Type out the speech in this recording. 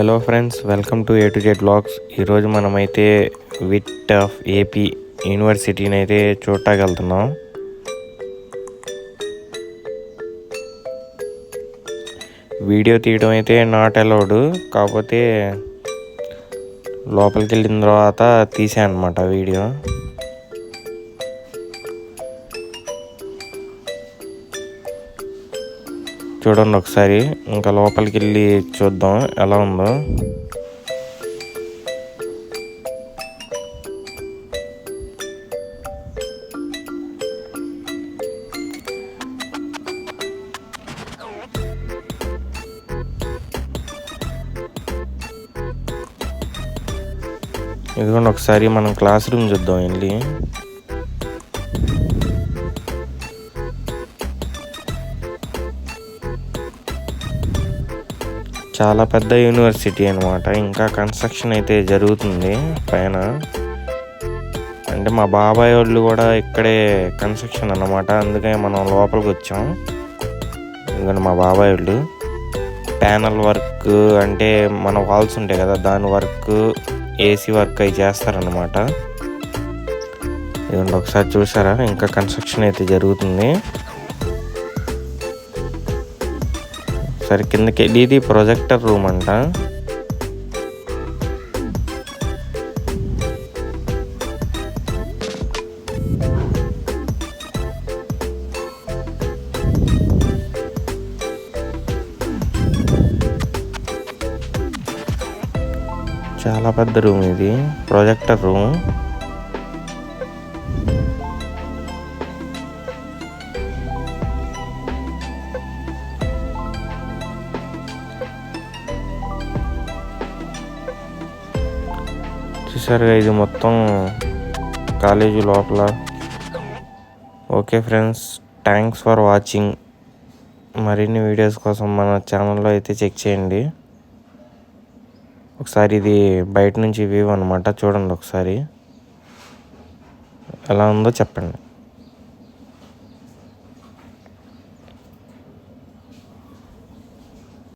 Hello friends welcome to A to Z blogs ఈరోజు మనమైతే VIT of AP యూనివర్సిటీని అయితే చూడటానికి వీడియో తీయడం అయితే నాట్ అలౌడ్ కాకపోతే లోపలికి వెళ్ళిన తర్వాత తీసాను అనమాట వీడియో. చూడండి ఒకసారి. ఇంకా లోపలికి వెళ్ళి చూద్దాం ఎలా ఉందో. ఇదిగోండి ఒకసారి మనం క్లాస్ రూమ్ చూద్దాం వెళ్ళి. చాలా పెద్ద యూనివర్సిటీ అనమాట ఇంకా కన్స్ట్రక్షన్ అయితే జరుగుతుంది పైన. అంటే మా బాబాయ్ వాళ్ళు కూడా ఇక్కడే కన్స్ట్రక్షన్ అన్నమాట. అందుకే మనం లోపలికి వచ్చాం. ఎందుకంటే మా బాబాయ్ వాళ్ళు ప్యానల్ వర్క్ అంటే మన వాల్స్ ఉంటాయి కదా దాని వర్క్ ఏసీ వర్క్ అవి చేస్తారనమాట ఇదండి ఒకసారి చూసారా? ఇంకా కన్స్ట్రక్షన్ అయితే జరుగుతుంది. ఒకసారి కిందకి వెళ్ళి ఇది ప్రొజెక్టర్ రూమ్ అంట. చాలా పెద్ద రూమ్ ఇది ప్రొజెక్టర్ రూమ్. చూసారుగా ఇది మొత్తం కాలేజీ లోపల. Okay friends thanks for watching. మరిన్ని వీడియోస్ కోసం మన ఛానల్లో అయితే చెక్ చేయండి. ఒకసారి ఇది బయట నుంచి వ్యూ అనమాట చూడండి ఒకసారి. ఎలా ఉందో చెప్పండి.